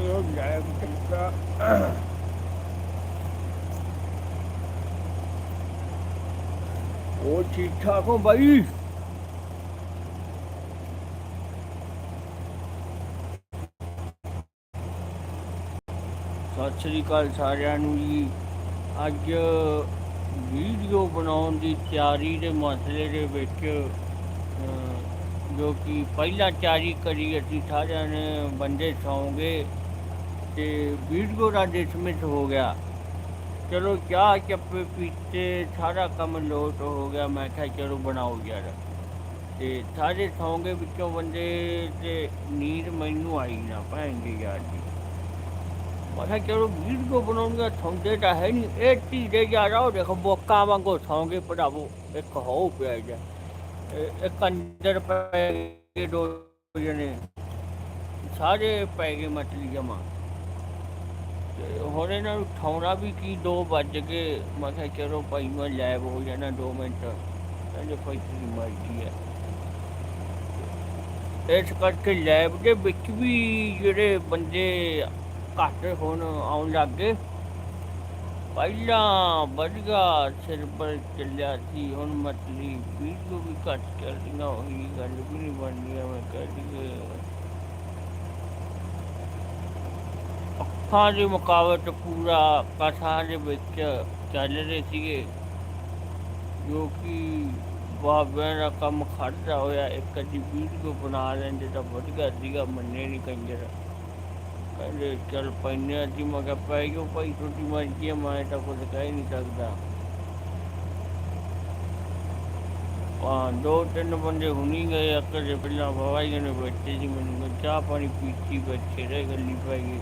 ਕਰੋ ਲਾਈਵ ਕਿੱਤਾ ਉਹ ਠੀਕ ਠਾਕ ਹੋ ਬਾਈ? ਸਤਿ ਸ੍ਰੀ ਅਕਾਲ ਸਾਰਿਆਂ ਨੂੰ ਜੀ। ਅੱਜ ਵੀਡੀਓ ਬਣਾਉਣ ਦੀ ਤਿਆਰੀ ਦੇ ਮਸਲੇ ਦੇ ਵਿੱਚ ਜੋ ਕਿ ਪਹਿਲਾਂ ਤਿਆਰੀ ਕਰੀ, ਅਸੀਂ ਸਾਰਿਆਂ ਨੇ ਬੰਦੇ ਸੌਂਗੇ। ਤੇ ਵੀਡੀਓ ਦਾ ਡਿਸਮਿਸ ਹੋ ਗਿਆ। ਚਲੋ ਚਾਹ ਚੱਪੇ ਪੀਤੇ, ਸਾਰਾ ਕੰਮ ਲੋਟ ਹੋ ਗਿਆ। ਮੈਂ ਕਿਹਾ ਚਲੋ ਬਣਾਓ ਯਾਰ। ਤੇ ਸਾਰੇ ਸੌਂਗੇ ਵਿੱਚੋਂ ਬੰਦੇ ਤੇ ਨੀਂਦ ਮੈਨੂੰ ਆਈ ਨਾ ਭੈਣਗੇ ਯਾਰ ਜੀ ਮੈਂ ਕਿਹਾ ਚਲੋ ਵੀਡੀਓ ਬਣਾਉਂਗਾ ਸੌਂਦੇ ਤਾਂ ਹੈ ਨਹੀਂ ਇਹ ਧੀਰੇ ਯਾਰ ਉਹ ਦੇਖੋ ਬੋਕਾ ਵਾਂਗੋ ਸੌਂਗੇ ਭਰਾਵੋ। ਇੱਕ ਹੋ ਪਿਆ ਜਾ ਇੱਕ ਅੰਦਰ ਪੈ ਗਏ ਦੋ ਜਣੇ। ਸਾਰੇ ਪੈ ਗਏ ਮਤਲੀ ਜਮਾ। ਤੇ ਹੁਣ ਇਹਨਾਂ ਨੂੰ ਉਠਾਉਣਾ ਵੀ ਕੀ 2 ਵੱਜ ਗਏ। ਮੈਂ ਕਿਹਾ ਚਲੋ ਭਾਈ, ਮੈਂ ਲੈਬ ਹੋ ਜਾਣਾ 2 ਮਿੰਟ। ਕਹਿੰਦੇ ਭਾਈ ਦੀ ਮਰਜ਼ੀ ਹੈ। ਇਸ ਕਰਕੇ ਲੈਬ ਦੇ ਵਿੱਚ ਵੀ ਜਿਹੜੇ ਬੰਦੇ ਘੱਟ ਹੁਣ ਆਉਣ ਲੱਗ ਗਏ। ਪਹਿਲਾਂ ਵਧੀਆ ਸਿਰ ਪਰ ਚੱਲਿਆ ਸੀ, ਹੁਣ ਮਤਲੀ ਵੀਡੀਓ ਵੀ ਘੱਟ ਚੱਲਦੀਆਂ, ਉਹੀ ਗੱਲ ਵੀ ਨਹੀਂ ਬਣਦੀ ਮੈਂ ਕਹਿ ਦਈਏ ਦੇ ਮੁਕਾਬਲੇ ਪੂਰਾ ਕਥਾ ਦੇ ਵਿੱਚ ਚੱਲ ਰਹੇ ਸੀਗੇ। ਜੋ ਕਿ ਬਾਬਿਆਂ ਦਾ ਕੰਮ ਖੜਦਾ ਹੋਇਆ, ਇੱਕ ਅੱਧੀ ਵੀਡੀਓ ਬਣਾ ਲੈਂਦੇ ਤਾਂ ਵਧੀਆ ਸੀਗਾ, ਮੰਨੇ ਨਹੀਂ ਕੰਜਰ। ਕਹਿੰਦੇ, ਚੱਲ ਪੈਨੇ ਅੱਜ ਮੈਂ ਕਿਹਾ, ਪੈ ਗਿਓ ਭਾਈ, ਤੁਹਾਡੀ ਮਰਜ਼ੀ ਹੈ, ਮੈਂ ਤਾਂ ਕੁਝ ਕਹਿ ਨਹੀਂ ਸਕਦਾ। ਆ ਦੋ ਤਿੰਨ ਬੰਦੇ ਹੁਣੀ ਗਏ, ਇੱਕ ਦੇ ਪਹਿਲਾਂ ਬਵਾਈ ਨੇ ਬੈਠੇ ਸੀ। ਮੈਨੂੰ ਕਿਹਾ, ਚਾਹ ਪਾਣੀ ਪੀਤੀ, ਬੈਠੇ ਰਹੇ, ਗੱਲੀ ਪੈ ਗਈ।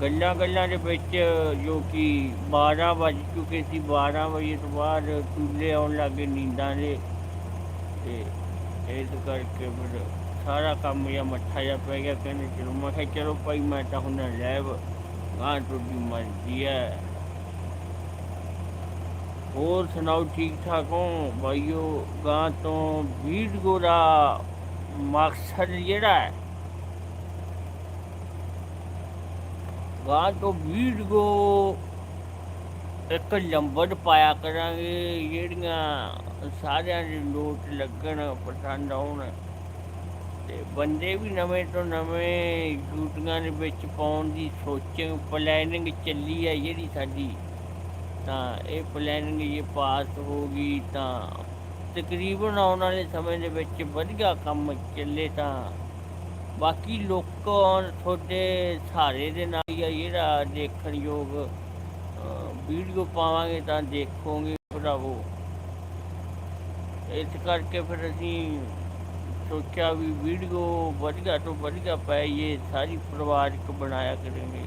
ਗੱਲਾਂ ਗੱਲਾਂ ਦੇ ਵਿੱਚ ਜੋ ਕਿ 12 ਵੱਜ ਚੁੱਕੇ ਸੀ 12 ਵਜੇ ਤੋਂ ਬਾਅਦ ਚੁੱਲ੍ਹੇ ਆਉਣ ਲੱਗੇ, ਨੀਂਦਾਂ ਦੇ। ਤੇ ਇਸ ਕਰਕੇ ਫਿਰ ਸਾਰਾ ਕੰਮ ਜਾਂ ਮੱਠਾ ਜਿਹਾ ਪੈ ਗਿਆ, ਕਹਿੰਦੇ ਚਲੋ, ਮੈਂ ਕਿਹਾ ਚਲੋ ਭਾਈ, ਮੈਂ ਤਾਂ ਹੁਣ ਲੈਬ ਗਾਂ ਤੁਹਾਡੀ ਮਰਜ਼ੀ ਹੈ। ਹੋਰ ਸੁਣਾਓ ਠੀਕ ਠਾਕ ਹੋ? ਭਾਈਓ ਗਾਂ ਤੋਂ ਵੀਡੀਓ ਗੋਰਾ, ਮਕਸਦ ਜਿਹੜਾ ਹੈ। ਗਾਂ ਤੋਂ ਵੀਡੀਓ ਇੱਕ ਲੰਬੜ ਪਾਇਆ ਕਰਾਂਗੇ, ਜਿਹੜੀਆਂ ਸਾਰਿਆਂ ਦੇ ਨੋਟ ਲੱਗਣ ਪਸੰਦ ਆਉਣ। ਤੇ ਬੰਦੇ ਵੀ ਨਵੇਂ ਤੋਂ ਨਵੇਂ ਡਿਊਟੀਆਂ ਦੇ ਵਿੱਚ ਪਾਉਣ ਦੀ ਸੋਚਿੰਗ ਪਲੈਨਿੰਗ ਚੱਲੀ ਹੈ ਜਿਹੜੀ ਸਾਡੀ। ਤਾਂ ਇਹ ਪਲੈਨਿੰਗ ਇਹ ਪਾਸ ਹੋ ਗਈ ਤਾਂ ਤਕਰੀਬਨ ਆਉਣ ਵਾਲੇ ਸਮੇਂ ਦੇ ਵਿੱਚ ਵਧੀਆ ਕੰਮ ਚੱਲੇ ਤਾਂ ਬਾਕੀ ਲੋਕਾਂ, ਤੁਹਾਡੇ ਸਹਾਰੇ ਦੇ ਨਾਲ ਹੀ ਆ ਜਿਹੜਾ ਦੇਖਣ ਯੋਗ ਵੀਡੀਓ ਪਾਵਾਂਗੇ ਤਾਂ ਦੇਖੋਗੇ ਭਰਾਵੋ। ਇਸ ਕਰਕੇ ਫਿਰ ਅਸੀਂ ਸੋਚਿਆ ਵੀ ਵੀਡੀਓ ਵਧੀਆ ਤੋਂ ਵਧੀਆ ਪਾਈਏ, ਸਾਰੀ ਪਰਿਵਾਰਕ ਬਣਾਇਆ ਕਰਾਂਗੇ।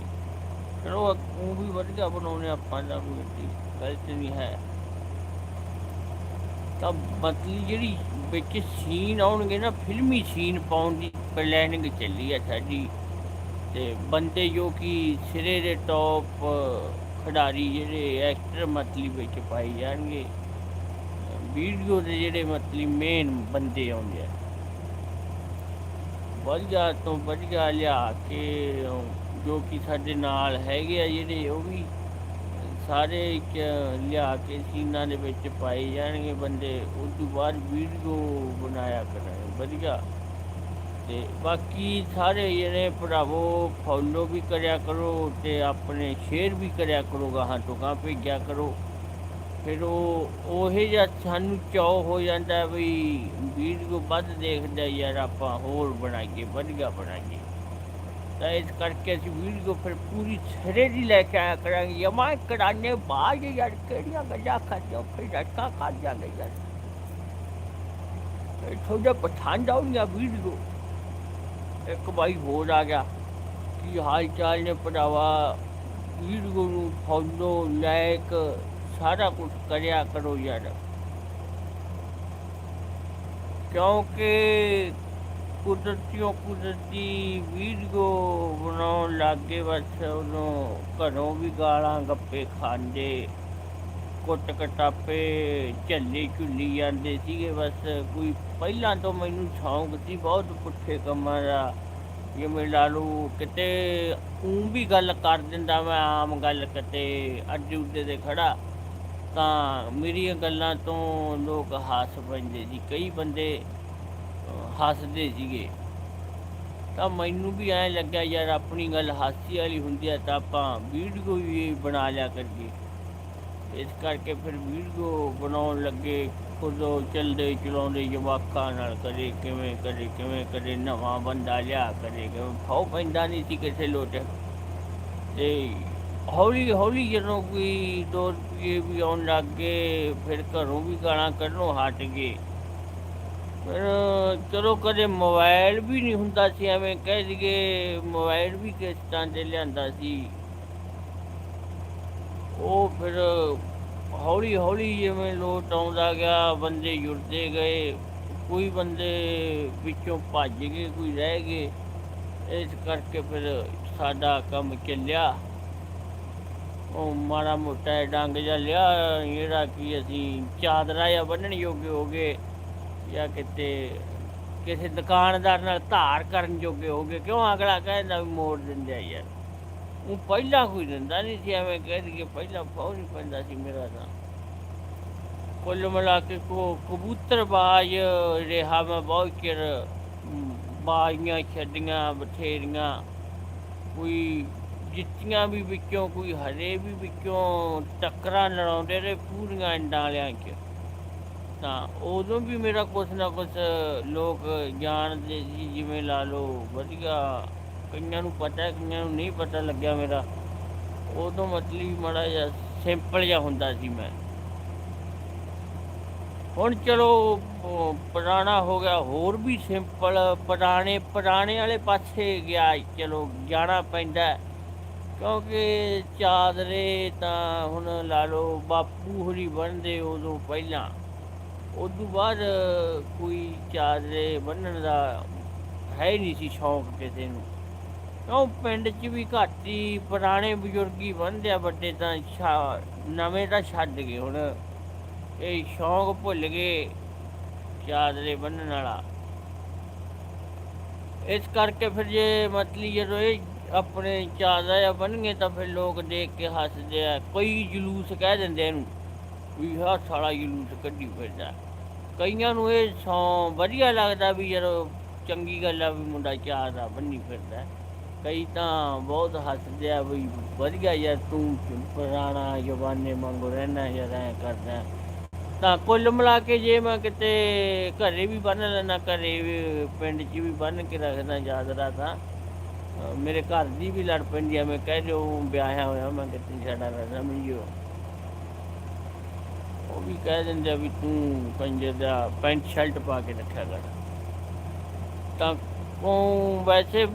ਚਲੋ ਉਹ ਵੀ ਵਧੀਆ ਬਣਾਉਣੇ ਆਪਾਂ ਦਾ ਕੋਈ ਗਲਤ ਨਹੀਂ ਹੈ। ਤਾਂ ਮਤਲਬ ਜਿਹੜੀ ਵਿੱਚ ਸੀਨ ਆਉਣਗੇ ਨਾ, ਫਿਲਮੀ ਸੀਨ ਪਾਉਣ ਦੀ ਪਲੈਨਿੰਗ ਚੱਲੀ ਹੈ ਸਾਡੀ। ਤੇ ਬੰਦੇ ਜੋ ਕਿ ਸਿਰੇ ਦੇ ਟੌਪ ਖਿਡਾਰੀ ਜਿਹੜੇ ਐਕਟਰ ਮਤਲੀ ਵਿੱਚ ਪਾਈ ਜਾਣਗੇ ਵੀਡੀਓ ਦੇ ਜਿਹੜੇ ਮਤਲਬ ਮੇਨ ਬੰਦੇ ਆਉਂਦੇ ਆ। ਵਧੀਆ ਤੋਂ ਵਧੀਆ ਲਿਆ ਕੇ, ਜੋ ਕਿ ਸਾਡੇ ਨਾਲ ਹੈਗੇ ਆ ਜਿਹੜੇ, ਉਹ ਵੀ ਸਾਰੇ ਲਿਆ ਕੇ ਸੀਨਾਂ ਦੇ ਵਿੱਚ ਪਾਏ ਜਾਣਗੇ ਬੰਦੇ। ਉਸ ਤੋਂ ਬਾਅਦ ਵੀਡੀਓ ਬਣਾਇਆ ਕਰਾਂਗੇ। ਵਧੀਆ। ਤੇ ਬਾਕੀ ਸਾਰੇ ਜਿਹੜੇ ਭਰਾਵੋ ਫੋਲੋ ਵੀ ਕਰਿਆ ਕਰੋ ਤੇ ਆਪਣੇ ਸ਼ੇਅਰ ਵੀ ਕਰਿਆ ਕਰੋ, ਗਾਹਾਂ ਤੋਂ ਗਾਹਾਂ ਭੇਜਿਆ ਕਰੋ। ਫਿਰ ਉਹ, ਉਹੇ ਜਿਹਾ ਸਾਨੂੰ ਚਾਅ ਹੋ ਜਾਂਦਾ ਵੀ ਵੀਡੀਓ ਵੱਧ ਦੇਖਦਾ ਯਾਰ ਆਪਾਂ, ਹੋਰ ਬਣਾਈਏ, ਵਧੀਆ ਬਣਾਈਏ। ਤਾਂ ਇਸ ਕਰਕੇ ਅਸੀਂ ਵੀਡੀਓ ਫਿਰ ਪੂਰੀ ਸਿਰੇ ਦੀ ਲੈ ਕੇ ਆਇਆ ਕਰਾਂਗੇ ਯਮਾ ਕਰਾਨੇ ਬਾਅਦ ਯਾਰ ਕਿਹੜੀਆਂ ਗੱਲਾਂ ਕਰਦੇ ਫਿਰ ਰਟਕਾ ਖਾ ਜਾਂਦੇ ਯਾਰ ਥੋੜਾ ਪਛਾਣ ਆਉਂਦੀਆਂ ਵੀਡੀਓ ਇੱਕ ਬਾਈ ਹੋਰ ਆ ਗਿਆ ਕੀ ਹਾਲ ਚਾਲ ਨੇ ਭਰਾਵਾ ਵੀਡੀਓ ਨੂੰ ਫੋਲੋ ਲਾਇਕ ਸਾਰਾ ਕੁਝ ਕਰਿਆ ਕਰੋ ਯਾਰ ਕਿਉਂਕਿ ਕੁਦਰਤੀਓ ਕੁਦਰਤੀ ਵੀਡੀਓ ਬਣਾਉਣ ਲੱਗੇ, ਬਸ ਉਹਨੂੰ ਘਰੋਂ ਵੀ ਗਾਲਾਂ ਗੱਪੇ ਖਾਂਦੇ, ਕੁੱਟ ਕਟਾਪੇ, ਝੱਲੇ ਝੁੱਲੀ ਜਾਂਦੇ ਸੀਗੇ, ਬਸ ਕੋਈ ਪਹਿਲਾਂ ਤੋਂ ਮੈਨੂੰ ਸ਼ੌਂਕ ਸੀ ਬਹੁਤ ਪੁੱਠੇ ਕੰਮਾਂ ਦਾ, ਜਿਵੇਂ ਲਾ ਲਓ ਕਿਤੇ ਉਹ ਵੀ ਗੱਲ ਕਰ ਦਿੰਦਾ ਮੈਂ, ਆਮ ਗੱਲ ਕਿਤੇ ਅੱਜ ਉੱਡੇ ਦੇ ਖੜਾ, ਤਾਂ ਮੇਰੀਆਂ ਗੱਲਾਂ ਤੋਂ ਲੋਕ ਹਾਸ ਪੈਂਦੇ ਸੀ। ਕਈ ਬੰਦੇ ਹੱਸਦੇ ਸੀਗੇ। ਤਾਂ ਮੈਨੂੰ ਵੀ ਐਂ ਲੱਗਿਆ, ਯਾਰ ਆਪਣੀ ਗੱਲ ਹਾਸੀ ਵਾਲੀ ਹੁੰਦੀ ਹੈ ਤਾਂ ਆਪਾਂ ਵੀਡੀਓ ਵੀ ਬਣਾ ਲਿਆ ਕਰੀਏ। ਇਸ ਕਰਕੇ ਫਿਰ ਵੀਡੀਓ ਬਣਾਉਣ ਲੱਗੇ, ਖੁਦੋਂ ਚਲਦੇ ਚਲਾਉਂਦੇ ਜਵਾਕਾਂ ਨਾਲ ਕਦੇ ਕਿਵੇਂ ਕਦੇ ਕਿਵੇਂ, ਕਦੇ ਨਵਾਂ ਬੰਦਾ ਲਿਆ, ਕਦੇ ਕਿਵੇਂ। ਫਾਉ ਪੈਂਦਾ ਨਹੀਂ ਸੀ ਕਿਸੇ ਲੋਟ। ਤੇ ਹੌਲੀ ਹੌਲੀ ਜਦੋਂ ਕੋਈ ਦੋ ਰੁਪਏ ਵੀ ਆਉਣ ਲੱਗ ਗਏ, ਫਿਰ ਘਰੋਂ ਵੀ ਗਾਲਾਂ ਕੱਢਣੋਂ ਹਟ ਗਏ। ਫਿਰ ਚਲੋ ਕਦੇ ਮੋਬਾਈਲ ਵੀ ਨਹੀਂ ਹੁੰਦਾ ਸੀ, ਐਵੇਂ ਕਹਿ ਦਈਏ ਮੋਬਾਈਲ ਵੀ ਕਿਸ਼ਤਾਂ ਤੇ ਲਿਆਂਦਾ ਸੀ। ਉਹ ਫਿਰ ਹੌਲੀ ਹੌਲੀ ਜਿਵੇਂ ਲੋਟ ਆਉਂਦਾ ਗਿਆ, ਬੰਦੇ ਜੁੜਦੇ ਗਏ, ਕੋਈ ਬੰਦੇ ਵਿੱਚੋਂ ਭੱਜ ਗਏ, ਕੋਈ ਰਹਿ ਗਏ, ਇਸ ਕਰਕੇ ਫਿਰ ਸਾਡਾ ਕੰਮ ਚੱਲਿਆ। ਉਹ ਮਾੜਾ ਮੋਟਾ ਡੰਗ ਜਿਹਾ ਲਿਆ, ਜਿਹੜਾ ਕਿ ਅਸੀਂ ਚਾਦਰਾ ਜਾਂ ਬੰਨਣ ਯੋਗੇ ਹੋ ਗਏ। ਜਾਂ ਕਿਤੇ ਕਿਸੇ ਦੁਕਾਨਦਾਰ ਨਾਲ ਧਾਰ ਕਰਨ ਜੋਗੇ ਹੋ ਗਏ, ਕਿਉਂ ਅਗਲਾ ਕਹਿੰਦਾ ਵੀ ਮੋੜ ਦਿੰਦੇ ਆ ਯਾਰ? ਉਹ ਪਹਿਲਾਂ ਕੋਈ ਦਿੰਦਾ ਨਹੀਂ ਸੀ, ਐਵੇਂ ਕਹਿ ਦਈਏ ਪਹਿਲਾਂ ਫੌਜ ਹੀ ਪੈਂਦਾ ਸੀ ਮੇਰਾ ਤਾਂ। ਕੁੱਲ ਮਿਲਾ ਕੇ ਕੋ ਕਬੂਤਰਬਾਜ਼ ਰਿਹਾ ਮੈਂ ਬਹੁਤ ਚਿਰ, ਬਾਜ਼ੀਆਂ ਛੱਡੀਆਂ, ਬਥੇਰੀਆਂ। ਕੋਈ ਜਿੱਤੀਆਂ ਵੀ ਵਿੱਚੋਂ, ਕੋਈ ਹਰੇ ਵੀ ਵਿੱਚੋਂ, ਟੱਕਰਾਂ ਲੜਾਉਂਦੇ ਰਹੇ ਪੂਰੀਆਂ ਇੰਡਾਂ ਵਾਲਿਆਂ 'ਚ। ਤਾਂ ਉਦੋਂ ਵੀ ਮੇਰਾ ਕੁਛ ਨਾ ਕੁਛ ਲੋਕ ਜਾਣਦੇ ਸੀ, ਜਿਵੇਂ ਲਾ ਲਓ ਵਧੀਆ, ਕਈਆਂ ਨੂੰ ਪਤਾ, ਕਈਆਂ ਨੂੰ ਨਹੀਂ ਪਤਾ ਲੱਗਿਆ ਮੇਰਾ। ਉਦੋਂ ਮਤਲਬ ਮਾੜਾ ਜਿਹਾ ਸਿੰਪਲ ਜਿਹਾ ਹੁੰਦਾ ਸੀ ਮੈਂ। ਹੁਣ ਚਲੋ ਪੁਰਾਣਾ ਹੋ ਗਿਆ, ਹੋਰ ਵੀ ਸਿੰਪਲ ਪੁਰਾਣੇ ਪੁਰਾਣੇ ਵਾਲੇ ਪਾਸੇ ਗਿਆ, ਚਲੋ ਜਾਣਾ ਪੈਂਦਾ। ਕਿਉਂਕਿ ਚਾਦਰੇ ਤਾਂ ਹੁਣ ਲਾ ਲਓ ਬਾਪੂ ਹੋਰੀ ਬਣਦੇ ਉਦੋਂ ਪਹਿਲਾਂ। ਉਦੋਂ ਬਾਅਦ ਕੋਈ ਚਾਦਰੇ ਬੰਨਣ ਦਾ ਹੈ ਹੀ ਨਹੀਂ ਸੀ ਸ਼ੌਂਕ ਕਿਸੇ ਨੂੰ। ਕਿਉਂ? ਪਿੰਡ 'ਚ ਵੀ ਘੱਟ ਹੀ ਪੁਰਾਣੇ ਬਜ਼ੁਰਗ ਹੀ ਬੰਨਦੇ ਆ, ਵੱਡੇ ਤਾਂ ਛਾ- ਨਵੇਂ ਤਾਂ ਛੱਡ ਗਏ ਹੁਣ। ਇਹ ਸ਼ੌਂਕ ਭੁੱਲ ਗਏ ਚਾਦਰੇ ਬੰਨਣ ਵਾਲਾ। ਇਸ ਕਰਕੇ ਫਿਰ ਜੇ ਮਤਲਬ ਜਦੋਂ ਇਹ ਆਪਣੇ ਚਾਦਰਾ ਜਾਂ ਬੰਨ੍ਹਗੇ ਤਾਂ ਫਿਰ ਲੋਕ ਦੇਖ ਕੇ ਹੱਸਦੇ ਆ। ਕੋਈ ਜਲੂਸ ਕਹਿ ਦਿੰਦੇ ਇਹਨੂੰ ਵੀ ਆਹ ਸਾਲਾ ਜਲੂਸ ਕੱਢੀ ਫਿਰਦਾ। ਕਈਆਂ ਨੂੰ ਇਹ ਸੌ ਵਧੀਆ ਲੱਗਦਾ ਵੀ ਯਾਰ ਚੰਗੀ ਗੱਲ ਆ ਵੀ ਮੁੰਡਾ ਚਾਦਰਾ ਬੰਨੀ ਫਿਰਦਾ। ਕਈ ਤਾਂ ਬਹੁਤ ਹੱਸਦੇ ਆ ਵੀ ਵਧੀਆ ਯਾਰ ਤੂੰ ਪੁਰਾਣਾ ਜਵਾਨੇ ਵਾਂਗੂ ਰਹਿਣਾ ਯਾਰ, ਐ ਕਰਦਾ। ਤਾਂ ਕੁੱਲ ਮਿਲਾ ਕੇ ਜੇ ਮੈਂ ਕਿਤੇ ਘਰੇ ਵੀ ਬੰਨ ਲੈਣਾ ਘਰੇ ਵੀ ਪਿੰਡ 'ਚ ਵੀ ਬੰਨ ਕੇ ਰੱਖਦਾ ਚਾਦਰਾ ਤਾਂ ਮੇਰੇ ਘਰ ਦੀ ਵੀ ਲੜ ਪੈਂਦੀ ਆ, ਮੈਂ ਕਹਿ ਦਿਓ ਵਿਆਹਿਆ ਹੋਇਆ ਮੈਂ ਕਿਤੇ ਛੜਾ ਨਾ ਸਮਝਿਓ। ਉਹ ਵੀ ਕਹਿ ਦਿੰਦੇ ਆ ਵੀ ਤੂੰ ਕੰਜਰ ਦਾ ਪੈਂਟ ਸ਼ਰਟ ਪਾ ਕੇ ਰੱਖਿਆ ਕਰ ਤਾਂ ਉਹ ਵੈਸੇ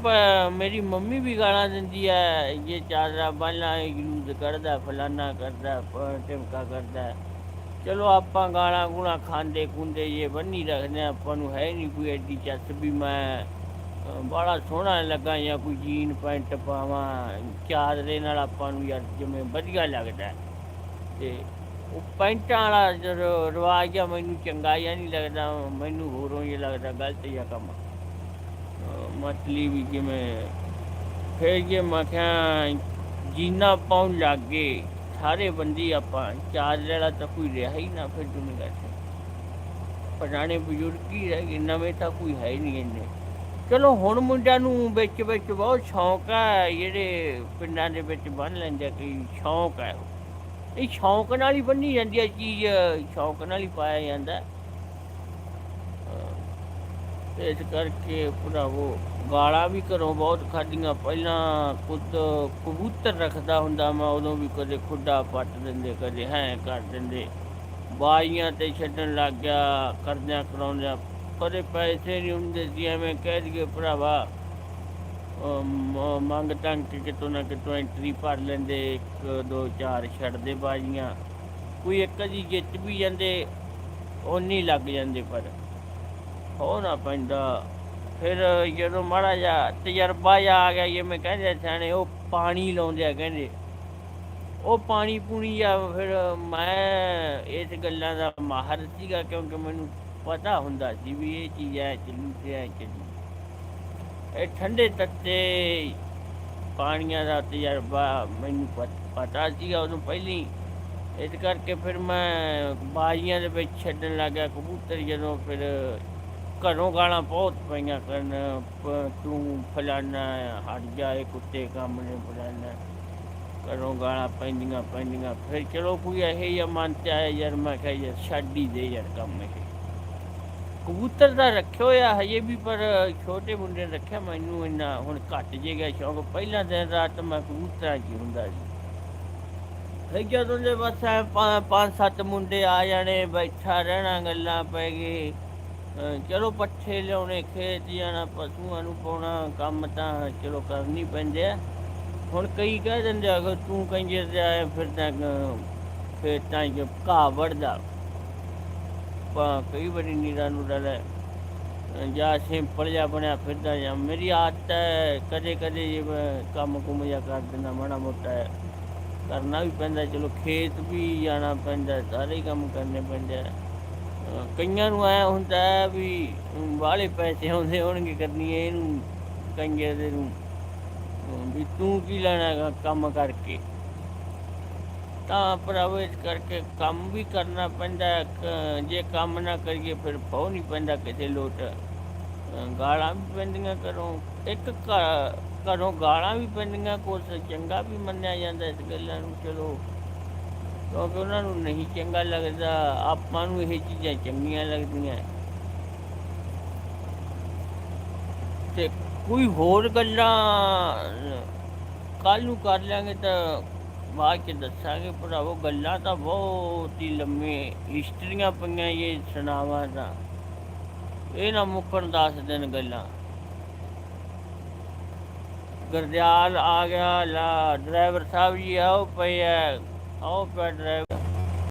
ਮੇਰੀ ਮੰਮੀ ਵੀ ਗਾਣਾ ਦਿੰਦੀ ਹੈ ਇਹ ਚਾਦਰਾ ਬੰਨ੍ਹਣਾ ਯੂਜ਼ ਕਰਦਾ ਫਲਾਨਾ ਕਰਦਾ ਪ- ਟਿਮਕਾ ਕਰਦਾ ਚਲੋ ਆਪਾਂ ਗਾਣਾ ਗੁਣਾ ਖਾਂਦੇ ਖੁੰਦੇ ਇਹ ਬੰਨੀ ਰੱਖਦੇ ਹਾਂ, ਆਪਾਂ ਨੂੰ ਹੈ ਨਹੀਂ ਕੋਈ ਐਡੀ ਚੱਸ ਵੀ ਮੈਂ ਅਹ, ਬੜਾ ਸੋਹਣਾ ਲੱਗਾ ਜਾਂ ਕੋਈ ਜੀਨ ਪੈਂਟ ਪਾਵਾਂ ਚਾਦਰੇ ਨਾਲ ਆਪਾਂ ਨੂੰ ਯਾਰ ਜਿਵੇਂ ਵਧੀਆ ਲੱਗਦਾ ਹੈ। ਤੇ ਉਹ ਪੈਂਟਾਂ ਵਾਲਾ ਜੋ ਰਿਵਾਜ ਆ, ਮੈਨੂੰ ਚੰਗਾ ਜਿਹਾ ਨਹੀਂ ਲੱਗਦਾ, ਮੈਨੂੰ ਹੋਰੋਂ ਹੀ ਲੱਗਦਾ, ਗਲਤ ਜਿਹਾ ਕੰਮ। ਮਤਲਬ ਵੀ ਜਿਵੇਂ, ਫਿਰ ਜੇ ਮੈਂ ਕਿਹਾ, ਜੀਨਾ ਪਾਉਣ ਲੱਗ ਗਏ, ਸਾਰੇ ਬੰਦੀ ਆਪਾਂ, ਚਾਰ ਜਿਹੜਾ ਤਾਂ ਕੋਈ ਰਿਹਾ ਹੀ ਨਾ ਫਿਰ ਦੁਨੀਆ 'ਚ ਪੁਰਾਣੇ ਬਜ਼ੁਰਗ ਹੀ ਰਹਿ ਗਏ, ਨਵੇਂ ਤਾਂ ਕੋਈ ਹੈ ਹੀ ਨਹੀਂ ਇੰਨੇ। ਚਲੋ ਹੁਣ ਮੁੰਡਿਆਂ ਨੂੰ ਵਿੱਚ ਵਿੱਚ ਬਹੁਤ ਸ਼ੌਂਕ ਹੈ ਜਿਹੜੇ ਪਿੰਡਾਂ ਦੇ ਵਿੱਚ ਬੰਨ ਲੈਂਦੇ ਆ, ਕਿ ਸ਼ੌਂਕ ਹੈ ਇਹ ਸ਼ੌਂਕ ਨਾਲ ਹੀ ਬੰਨੀ ਜਾਂਦੀ ਹੈ ਚੀਜ਼, ਸ਼ੌਂਕ ਨਾਲ ਹੀ ਪਾਇਆ ਜਾਂਦਾ। ਇਸ ਕਰਕੇ ਭਰਾਵੋ, ਗਾਲਾਂ ਵੀ ਘਰੋਂ ਬਹੁਤ ਖਾਧੀਆਂ। ਪਹਿਲਾਂ ਖੁਦ ਕਬੂਤਰ ਰੱਖਦਾ ਹੁੰਦਾ ਮੈਂ, ਉਦੋਂ ਵੀ ਕਦੇ ਖੁੱਡਾ ਪੱਟ ਦਿੰਦੇ, ਕਦੇ ਹੈ ਕਰ ਦਿੰਦੇ। ਬਾਈਆਂ ਤੇ ਛੱਡਣ ਲੱਗ ਗਿਆ ਕਰਦਿਆਂ ਕਰਾਉਂਦਿਆਂ ਕਦੇ ਪੈਸੇ ਨਹੀਂ ਹੁੰਦੇ ਸੀ, ਐਵੇਂ ਕਹਿ ਦਈਏ ਭਰਾਵਾ। ਮੰਗ ਤੰਗ ਕੇ ਕਿਤੋਂ ਨਾ ਕਿਤੋਂ ਐਂਟਰੀ ਭਰ ਲੈਂਦੇ, ਇੱਕ, ਦੋ, ਚਾਰ ਛੱਡਦੇ ਬਾਜੀਆਂ। ਕੋਈ ਇੱਕ ਜੀ ਜਿੱਤ ਵੀ ਜਾਂਦੇ ਉਨੀ ਲੱਗ ਜਾਂਦੇ ਪਰ। ਹੋਣਾ ਪੈਂਦਾ। ਫਿਰ ਜਦੋਂ ਮਾੜਾ ਜਿਹਾ ਤਜਰਬਾ ਜਿਹਾ ਆ ਗਿਆ, ਜਿਵੇਂ ਕਹਿੰਦੇ ਸਿਆਣੇ, ਉਹ ਪਾਣੀ ਲਾਉਂਦੇ ਆ ਕਹਿੰਦੇ। ਉਹ ਪਾਣੀ ਪੂਣੀ ਆ, ਫਿਰ ਮੈਂ ਇਸ ਗੱਲਾਂ ਦਾ ਮਾਹਰ ਸੀਗਾ, ਕਿਉਂਕਿ ਮੈਨੂੰ ਪਤਾ ਹੁੰਦਾ ਸੀ ਵੀ ਇਹ ਚੀਜ਼ ਐ ਚੱਲੂ ਤੇ ਐ ਚੱਲੂ। ਇਹ ਠੰਡੇ ਤੱਤੇ, ਪਾਣੀਆਂ ਦਾ ਤਜਰਬਾ, ਮੈਨੂੰ ਪਤ- ਪਤਾ ਸੀਗਾ ਉਦੋਂ ਪਹਿਲੀ। ਇਸ ਕਰਕੇ ਫਿਰ ਮੈਂ ਬਾਜ਼ੀਆਂ ਦੇ ਵਿੱਚ ਛੱਡਣ ਲੱਗਾ ਕਬੂਤਰ ਜਦੋਂ ਫਿਰ ਘਰੋਂ ਗਾਲਾਂ ਬਹੁਤ ਪਈਆਂ ਕਰਨ। ਤੂੰ ਫਲਾਨਾ, ਹਟ ਜਾ, ਇਹ ਕੁੱਤੇ ਕੰਮ ਨੇ ਫਲਾਨਾ। ਘਰੋਂ ਗਾਲਾਂ ਪੈਂਦੀਆਂ ਪੈਂਦੀਆਂ। ਫਿਰ ਚਲੋ ਕੋਈ ਇਹੋ ਜਿਹਾ ਮਨ ਚ ਆਇਆ ਯਾਰ, ਮੈਂ ਕਿਹਾ ਯਾਰ, ਛੱਡ ਹੀ ਦੇ ਯਾਰ ਕੰਮ ਇਹ। ਕਬੂਤਰ ਦਾ ਰੱਖਿਓ ਆ ਹਜੇ ਵੀ, ਪਰ ਛੋਟੇ ਮੁੰਡੇ ਨੇ ਰੱਖਿਆ। ਮੈਨੂੰ ਇੰਨਾ ਹੁਣ ਘੱਟ ਜੇ ਗਿਆ ਸ਼ੌਂਕ। ਪਹਿਲਾਂ ਦਿਨ ਰਾਤ ਮੈਂ ਕਬੂਤਰਾਂ 'ਚ ਹੀ ਹੁੰਦਾ ਸੀ। ਫਿਰ ਜਦੋਂ ਦੇ ਬਸ ਐਂ ਪੰਜ ਸੱਤ ਮੁੰਡੇ ਆ ਜਾਣੇ, ਬੈਠਾ ਰਹਿਣਾ, ਗੱਲਾਂ ਪੈ ਗਏ। ਚਲੋ ਪੱਠੇ ਲਿਆਉਣੇ, ਖੇਤ ਜਾਣਾ, ਪਸ਼ੂਆਂ ਨੂੰ ਪਾਉਣਾ, ਕੰਮ ਤਾਂ ਚਲੋ ਕਰਨੀ ਪੈਂਦੇ ਆ। ਹੁਣ ਕਈ ਕਹਿ ਦਿੰਦੇ ਆ ਤੂੰ ਕੰਜਰ ਤੇ ਆਇਆ ਫਿਰ ਤਾਂ ਜੋ ਘਾਹ ਵੜਦਾ ਪਾ ਕਈ ਵਾਰੀ ਨੀਰਾ ਨੂਰਾ ਲੈ ਜਾਂ ਸਿੰਪਲ ਜਿਹਾ ਬਣਿਆ ਫਿਰਦਾ ਜਾਂ ਮੇਰੀ ਆਦਤ ਹੈ, ਕਦੇ ਕਦੇ ਜੇ ਮੈਂ ਕੰਮ ਕੁਮ ਜਿਹਾ ਕਰ ਦਿੰਦਾ, ਮਾੜਾ ਮੋਟਾ ਹੈ। ਕਰਨਾ ਵੀ ਪੈਂਦਾ, ਚਲੋ ਖੇਤ ਵੀ ਜਾਣਾ ਪੈਂਦਾ, ਸਾਰੇ ਕੰਮ ਕਰਨੇ ਪੈਂਦੇ ਕਈਆਂ ਨੂੰ ਐ ਹੁੰਦਾ ਵੀ ਵਾਲੇ ਪੈਸੇ ਆਉਂਦੇ ਹੋਣਗੇ ਕਰਨੀ ਇਹਨੂੰ ਕੰਜੇ ਦੇ ਨੂੰ। ਵੀ ਤੂੰ ਕੀ ਲੈਣਾ ਕੰਮ ਕਰਕੇ? ਤਾਂ ਭਰਾਵੋ ਕਰਕੇ ਕੰਮ ਵੀ ਕਰਨਾ ਪੈਂਦਾ ਜੇ ਕੰਮ ਨਾ ਕਰੀਏ ਫਿਰ ਫੋ ਨਹੀਂ ਪੈਂਦਾ ਕਿਤੇ ਲੋਟ। ਗਾਲਾਂ ਵੀ ਪੈਂਦੀਆਂ ਘਰੋਂ। ਇੱਕ ਘਰੋਂ ਗਾਲਾਂ ਵੀ ਪੈਂਦੀਆਂ, ਕੁਛ ਚੰਗਾ ਵੀ ਮੰਨਿਆ ਜਾਂਦਾ ਇਸ ਗੱਲਾਂ ਨੂੰ, ਚਲੋ। ਕਿਉਂਕਿ ਉਹਨਾਂ ਨੂੰ ਨਹੀਂ ਚੰਗਾ ਲੱਗਦਾ, ਆਪਾਂ ਨੂੰ ਇਹ ਚੀਜ਼ਾਂ ਚੰਗੀਆਂ ਲੱਗਦੀਆਂ। ਤੇ ਕੋਈ ਹੋਰ ਗੱਲਾਂ ਕੱਲ ਨੂੰ ਕਰ ਲਾਂਗੇ ਤਾਂ ਬਾਅਦ ਚ ਦੱਸਾਂਗੇ ਭਰਾਵੋ, ਗੱਲਾਂ ਤਾਂ ਬਹੁਤ ਹੀ ਲੰਮੇ ਹਿਸਟਰੀਆਂ ਪਈਆਂ ਇਹ ਸੁਣਾਵਾਂ ਦਾ ਇਹ ਨਾ ਮੁੱਕਣ ਦੱਸ ਦਿਨ ਗੱਲਾਂ। ਗਰਦਿਆਲ ਆ ਗਿਆ, ਲਾ, ਡਰਾਈਵਰ ਸਾਹਿਬ ਜੀ ਆਓ ਪਏ ਆ, ਆਓ ਪਿਆ ਡਰਾਈਵਰ।